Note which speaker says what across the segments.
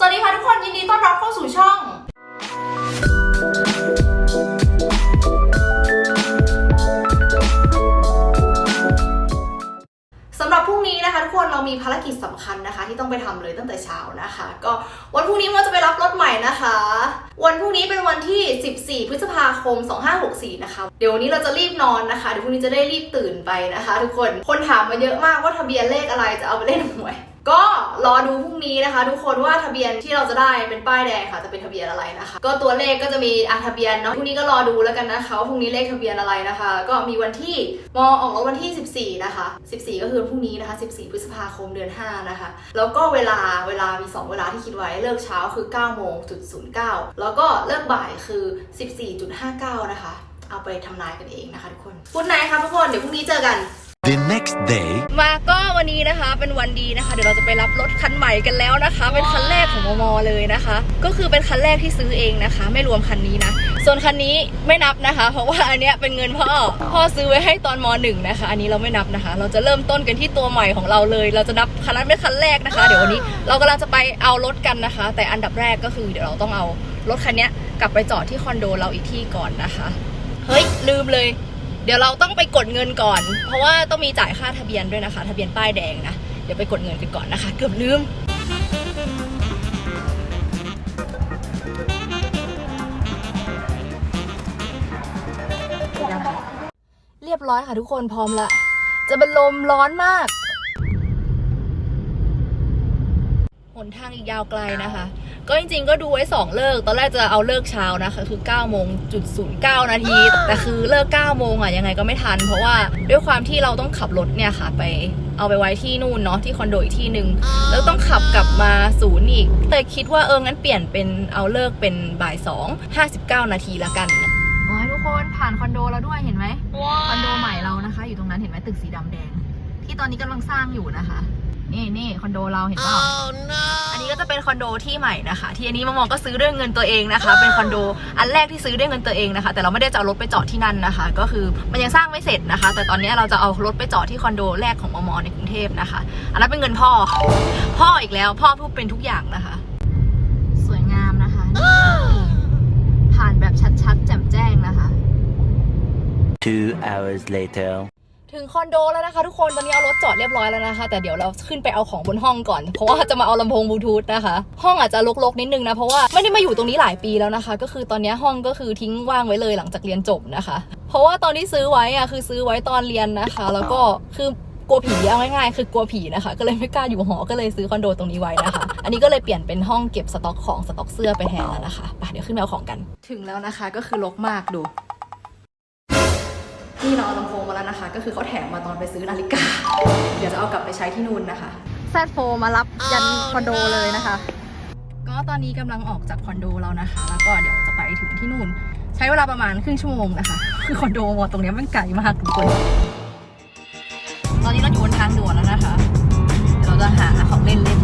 Speaker 1: สวัสดีค่ะทุกคนยินดีต้อนรับเข้าสู่ช่อง สำหรับพรุ่งนี้นะคะทุกคนเรามีภารกิจสำคัญนะคะ ที่ต้องไปทำเลยตั้งแต่เช้านะคะ ก็วันพรุ่งนี้เราจะไปรับรถใหม่นะคะ วันพรุ่งนี้เป็นวันที่ 14 พฤษภาคม 2564 นะคะ เดี๋ยววันนี้เราจะรีบนอนนะคะเดี๋ยวพรุ่งนี้จะได้รีบตื่นไปนะคะ ทุกคนคนถามมาเยอะมากว่าทะเบียนเลขอะไรจะเอาไปเล่นหวย ก็รอดูพรุ่งนี้นะคะ ทุกคนว่าทะเบียนที่เราจะได้เป็นป้ายแดงค่ะ จะเป็นทะเบียนอะไรนะคะ ก็ตัวเลขก็จะมีอาทะเบียนเนาะพรุ่งนี้ก็รอดูแล้วกันนะคะว่าพรุ่งนี้เลขทะเบียนอะไรนะคะ ก็มีวันที่มอออกรถวันที่ 14 นะคะ 14 ก็คือพรุ่งนี้นะคะ 14 พฤษภาคมเดือน 5 นะคะ แล้วก็เวลาเวลามี 2 เวลาที่คิดไว้เลิกเช้าคือ9โมงจุด09แล้วก็เลิกบ่ายคือ 14.59 นะคะ เอาไปทำนายกันเองนะคะทุกคนพูดไหนครับทุกคนเดี๋ยวพรุ่งนี้เจอกัน
Speaker 2: next day.
Speaker 1: มาก็วันนี้นะคะเป็นวันดีนะคะ เดี๋ยวเราจะไปรับรถคันใหม่กันแล้วนะคะ เป็นคันแรกของมมเลยนะคะ ก็คือเป็นคันแรกที่ซื้อเองนะคะ ไม่รวมคันนี้นะ ส่วนคันนี้ไม่นับนะคะ เพราะว่าอันเนี้ยเป็นเงินพ่อพ่อซื้อไว้ให้ตอนมหนึ่งนะคะ อันนี้เราไม่นับนะคะ เราจะเริ่มต้นกันที่ตัวใหม่ของเราเลย เราจะนับคันนั้นเป็นคันแรกนะคะ เดี๋ยววันนี้เรากำลังจะไปเอารถกันนะคะ แต่อันดับแรกก็คือเดี๋ยวเราต้องเอารถคันเนี้ยกลับไปจอดที่คอนโดเราอีกที่ก่อนนะคะ เฮ้ยลืมเลย เดี๋ยวเราต้องไปกดเงินก่อน เพราะว่าต้องมีจ่ายค่าทะเบียนด้วยนะคะ ทะเบียนป้ายแดงนะ เดี๋ยวไปกดเงินกันก่อนนะคะ เกือบลืมเรียบร้อยค่ะทุกคนพร้อมละ จะเป็นลมร้อนมาก ห นทางอีกยาวไกลนะคะ ก็จริงๆก็ดูไว้ 2 เลิก ตอนแรกจะเอาเลิกเช้านะคะ คือ9โมงจุด09นาที แต่คือเลิก9โมงอะยังไงก็ไม่ทัน เพราะว่าด้วยความที่เราต้องขับรถเนี่ยค่ะ ไปเอาไปไว้ที่นู่นเนาะที่คอนโดอีกที่หนึ่งแล้วต้องขับกลับมาศูนย์อีก แต่คิดว่าเอองั้นเปลี่ยนเป็นเอาเลิกเป็นบ่าย2 59นาทีละกันโอ้ยทุกคนผ่านคอนโดแล้วด้วยเห็นไหมคอนโดใหม่เรานะคะ อยู่ตรงนั้นเห็นไหมตึกสีดำแดง ที่ตอนนี้กำลังสร้างอยู่นะคะ นี่นี่คอนโดเราเห็นเปล่าอันนี้ก็จะ เป็นคอนโดที่ใหม่นะคะ ที่อันนี้มามองก็ซื้อด้วยเงินตัวเองนะคะ เป็นคอนโดอันแรกที่ซื้อด้วยเงินตัวเองนะคะ แต่เราไม่ได้จะเอารถไปจอดที่นั่นนะคะ ก็คือมันยังสร้างไม่เสร็จนะคะ แต่ตอนนี้เราจะเอารถไปจอดที่คอนโดแรกของมมในกรุงเทพนะคะ อันนั้นเป็นเงินพ่อ พ่ออีกแล้วพ่อพูดเป็นทุกอย่างนะคะ สวยงามนะคะนี่ผ่านแบบชัดๆ แจ่มแจ้งนะคะ
Speaker 2: Two hours later.
Speaker 1: ถึงคอนโดแล้วนะคะทุกคนตอนนี้เอารถจอดเรียบร้อยแล้วนะคะ แต่เดี๋ยวเราขึ้นไปเอาของบนห้องก่อน เพราะว่าจะมาเอาลำโพงบลูทูธนะคะ ห้องอาจจะรกๆนิดนึงนะ เพราะว่าไม่ได้มาอยู่ตรงนี้หลายปีแล้วนะคะ ก็คือตอนนี้ห้องก็คือทิ้งว่างไว้เลยหลังจากเรียนจบนะคะ เพราะว่าตอนที่ซื้อไว้อะคือซื้อไว้ตอนเรียนนะคะ แล้วก็คือกลัวผีเอาง่ายๆคือกลัวผีนะคะ ก็เลยไม่กล้าอยู่หอก็เลยซื้อคอนโดตรงนี้ไว้นะคะ อันนี้ก็เลยเปลี่ยนเป็นห้องเก็บสต็อกของสต็อกเสื้อไปแทนแล้วนะคะไปเดี๋ยวขึ้นไปเอาของกัน ถึงแล้วนะคะก็คือรกมากดู นี่เราเอาลำโพงมาแล้วนะคะ ก็คือเขาแถมมาตอนไปซื้อนาฬิกา เดี๋ยวจะเอากลับไปใช้ที่นู่นนะคะแซดโฟมารับยันคอนโดเลยนะคะ ก็ตอนนี้กำลังออกจากคอนโดแล้วนะคะ แล้วก็เดี๋ยวจะไปถึงที่นู่น ใช้เวลาประมาณครึ่งชั่วโมงนะคะ คือคอนโดตรงเนี้ยมันไกลมากทุกคน ตอนนี้เราอยู่บนทางด่วนแล้วนะคะ เดี๋ยวเราจะหาของเล่นเล่น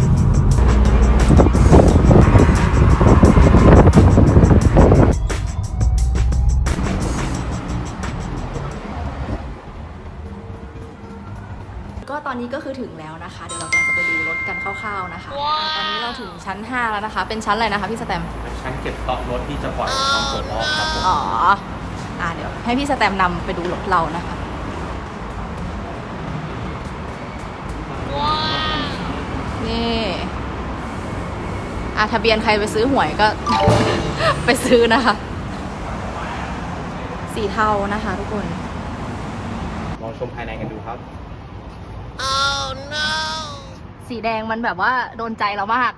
Speaker 1: นนี้ก็คือถึงแล้วนะคะ เดี๋ยวเรากำลังจะไปดูรถกันคร่าวๆนะคะอ่าตอนนี้เราถึงชั้น 5 แล้วนะคะ เป็นชั้นอะไรนะคะพี่สแตมป์
Speaker 3: เป็นชั้นเก็บสต็อกรถที่จะปล่อยความส่งมอบครับผม
Speaker 1: อ๋ออ่าเดี๋ยวให้พี่สแตมป์นำไปดูรถเรานะคะ นี่อะทะเบียนใครไปซื้อหวยก็ ไปซื้อนะคะ สีเทานะคะทุกคน
Speaker 3: ลองชมภายในกันดูครับ
Speaker 1: สีแดงมันแบบว่าโดนใจเรามาก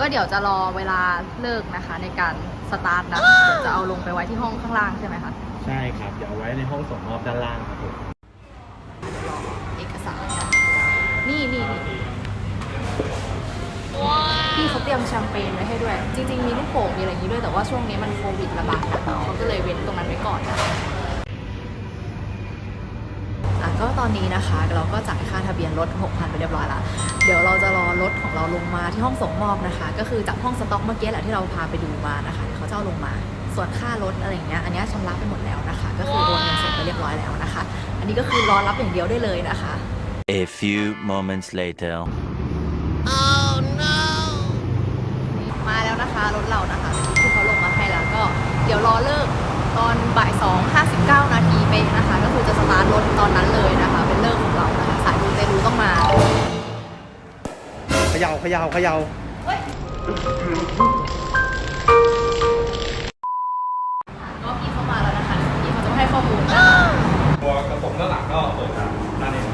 Speaker 1: ก็เดี๋ยวจะรอเวลาเลิกนะคะ ในการสตาร์ทนะเดี๋ยวจะเอาลงไปไว้ที่ห้องข้างล่างใช่ไหมคะ
Speaker 3: ใช่ครับ เดี๋ยวเอาไว้ในห้องส่งมอบด้านล่างครับผม
Speaker 1: เอกสารนะนี่นี่นี่พี่เขาเตรียมแชมเปญไว้ให้ด้วย จริง ๆ มีลูกโป่งมีอะไรอย่างนี้ด้วย แต่ว่าช่วงนี้มันโควิดระบาดหนักเนาะเขาก็เลยเว้นตรงนั้นไว้ก่อนนะอะ ก็ตอนนี้นะคะ เราก็จ่ายค่าทะเบียนรถ6,000ไปเรียบร้อยละเดี๋ยวเราจะรอรถของเราลงมาที่ห้องส่งมอบนะคะ ก็คือจากห้องสต็อกเมื่อกี้แหละที่เราพาไปดูมานะคะเขาเจ้าลงมา ส่วนค่ารถอะไรอย่างเงี้ยอันนี้ชำระไปหมดแล้วนะคะ ก็คือโอนเงินเสร็จไปเรียบร้อยแล้วนะคะ อันนี้ก็คือรอรับอย่างเดียวได้เลยนะคะ
Speaker 2: A few moments later
Speaker 3: Oh no มาแล้วนะคะ
Speaker 1: รถเรานะคะที่เขาลงมาให้แล้
Speaker 3: วก็ เดี๋ยวรอเลิกตอนบ่ายสอง เขย่าเขย่า
Speaker 1: ก็พี่เข้ามาแล้วนะคะพี่เขาจะมาให้ข้อมูลนะตัวกระป๋องด้านหลังก็เปิดจากด้านนี้ครั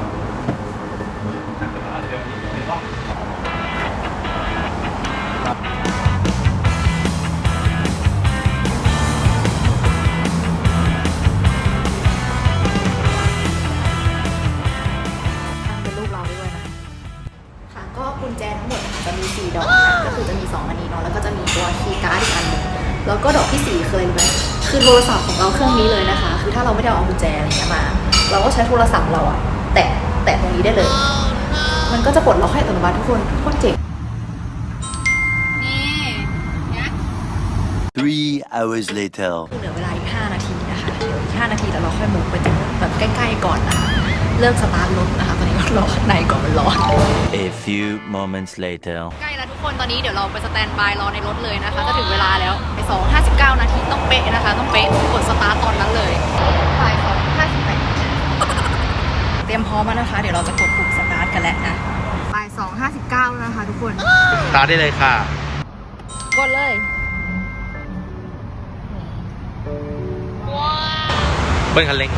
Speaker 1: ตัวคีย์การ์ดอีกอันหนึงแล้วก็ดอกที่4คืออะไรรู้ไหมคือโทรศัพท์ของเราเครื่องนี้เลยนะคะ คือถ้าเราไม่ได้เอากุญแจอะไรเงี้ยมา เราก็ใช้โทรศัพท์เราอะแตะแตะตรงนี้ได้เลย มันก็จะปลดล็อกให้อัตโนมัติทุกคนโคตรเจ๋งนี่เนี่ย
Speaker 2: Three hours later.
Speaker 1: เหลือเวลาอีก 5 นาทีนะคะ เดี๋ยวอีก 5 นาทีแล้วเราค่อยมุกไปถึงแบบใกล้ ๆ ก่อนนะคะ เลิกสตาร์ทรถนะคะตอนนี้ก็รอข้างในก่อนมันร้อน
Speaker 2: A few moments later.
Speaker 1: ใกล้แล้วทุกคนตอนนี้เดี๋ยวเราไปสแตนบายรอในรถเลยนะคะจะถึงเวลาแล้วไปสองห้าสิบเก้านาทีต้องเป๊ะนะคะ ต้องเป๊ะกดสตาร์ทตอนนั้นเลยบ่ายสองห้าสิบแปดเตรียมพร้อมแล้วนะคะ เดี๋ยวเราจะกดปุ่มสตาร์ทกันแล้วนะบ่ายสองห้าสิบเก้านะคะ ทุกคน
Speaker 3: ตาได้เลยค่ะ
Speaker 1: กดเลย
Speaker 3: เบิ้ลคันเร่ง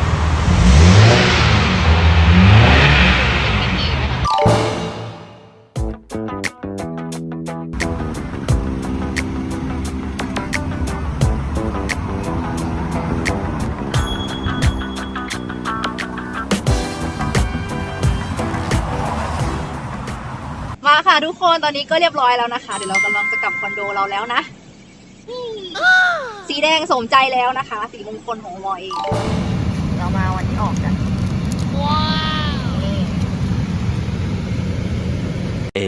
Speaker 1: ค่ะทุกคนตอนนี้ก็เรียบร้อยแล้วนะคะ เดี๋ยวเรากำลังจะกลับคอนโดเราแล้วนะนี่สีแดงสมใจแล้วนะคะ สีมงคลของวอเองเรามาวันนี้ออกกัน ว้าว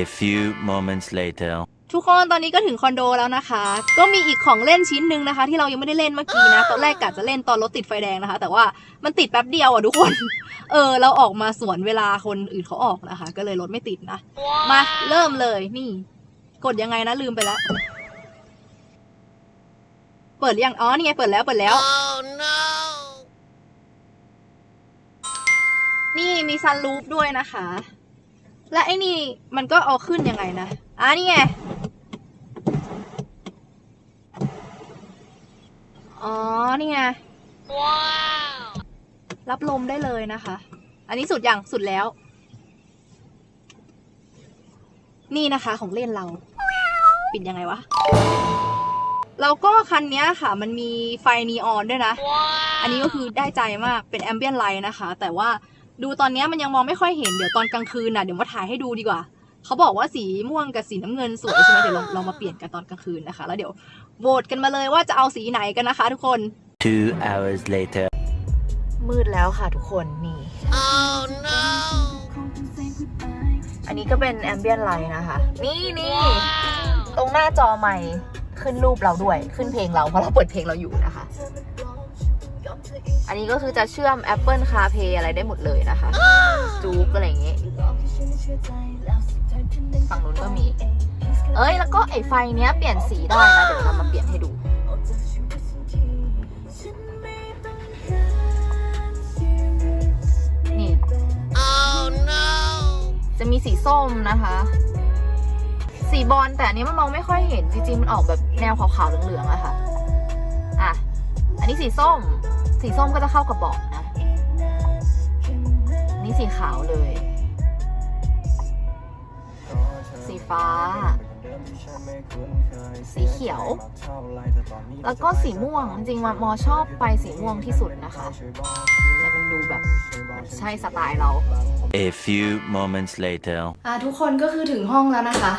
Speaker 2: A few moments later.
Speaker 1: ทุกคนตอนนี้ก็ถึงคอนโดแล้วนะคะ ก็มีอีกของเล่นชิ้นหนึ่งนะคะ ที่เรายังไม่ได้เล่นเมื่อกี้นะ ตอนแรกกะจะเล่นตอนรถติดไฟแดงนะคะ แต่ว่ามันติดแป๊บเดียวอะทุกคน เออ เราออกมาสวนเวลาคนอื่นเขาออกนะคะ ก็เลยรถไม่ติดนะ มาเริ่มเลยนี่ กดยังไงนะลืมไปแล้ว เปิดยังอ๋อนี่ไงเปิดแล้วเปิดแล้ว นี่มีซันรูฟด้วยนะคะ และไอ้นี่มันก็เอาขึ้นยังไงนะอ่านี่ไง อ๋อ นี่ไง ว้าว รับลมได้เลยนะคะ อันนี้สุดอย่างสุดแล้ว นี่นะคะของเล่นเรา ปิดยังไงวะ แล้วก็คันเนี้ยค่ะ มันมีไฟนีออนด้วยนะ อันนี้ก็คือได้ใจมาก เป็นแอมเบียนไลท์นะคะ แต่ว่าดูตอนเนี้ยมันยังมองไม่ค่อยเห็น เดี๋ยวตอนกลางคืนน่ะ เดี๋ยวมาถ่ายให้ดูดีกว่า เขาบอกว่าสีม่วงกับสีน้ำเงินสวยใช่ไหมเดี๋ยวเราเรามาเปลี่ยนกันตอนกลางคืนนะคะ แล้วเดี๋ยวโหวตกันมาเลยว่าจะเอาสีไหนกันนะคะ ทุกคน
Speaker 2: Two hours later.
Speaker 1: มืดแล้วค่ะทุกคนนี่อันนี้ก็เป็นแอมเบียนไลท์นะคะ นี่นี่ ตรงหน้าจอใหม่ขึ้นรูปเราด้วย ขึ้นเพลงเราเพราะเราเปิดเพลงเราอยู่นะคะ อันนี้ก็คือจะเชื่อม Apple CarPlay อะไรได้หมดเลยนะคะ จู๊กอะไรอย่างงี้ฝั่งนู้นก็มี เอ้ย แล้วก็ไอไฟเนี้ยเปลี่ยนสีได้นะ เดี๋ยวเรามาเปลี่ยนให้ดู นี่จะมีสีส้มนะคะ สีบอลแต่อันนี้มันมองไม่ค่อยเห็น จริงๆ มันออกแบบแนวขาวๆเหลืองๆอะค่ะ อะ อันนี้สีส้ม สีส้มก็จะเข้ากับเบาะนะ นี่สีขาวเลย สีฟ้า สีเขียว แล้วก็สีม่วง จริงๆมอชอบไปสีม่วงที่สุดนะคะเนี่ยมันดูแบบใช่สไตล์เรา
Speaker 2: A few moments later.
Speaker 1: อะทุกคนก็คือถึงห้องแล้วนะคะ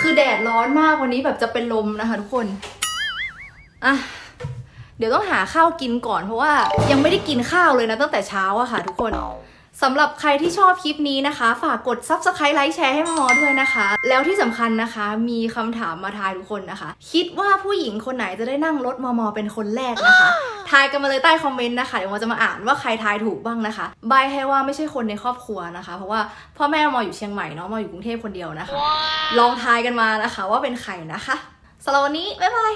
Speaker 1: คือแดดร้อนมากวันนี้แบบจะเป็นลมนะคะทุกคน อะเดี๋ยวต้องหาข้าวกินก่อนเพราะว่ายังไม่ได้กินข้าวเลยนะตั้งแต่เช้าอะค่ะทุกคนสำหรับใครที่ชอบคลิปนี้นะคะ ฝากกด subscribe ไลค์แชร์ให้มอด้วยนะคะ แล้วที่สำคัญนะคะ มีคำถามมาทายทุกคนนะคะ คิดว่าผู้หญิงคนไหนจะได้นั่งรถมอมอเป็นคนแรกนะคะ ทายกันมาเลยใต้คอมเมนต์นะคะ เดี๋ยวมอจะมาอ่านว่าใครทายถูกบ้างนะคะ ใบให้ว่าไม่ใช่คนในครอบครัวนะคะ เพราะว่าพ่อแม่มออยู่เชียงใหม่เนาะมออยู่กรุงเทพคนเดียวนะคะ ลองทายกันมานะคะ ว่าเป็นใครนะคะสำหรับวันนี้บ๊ายบาย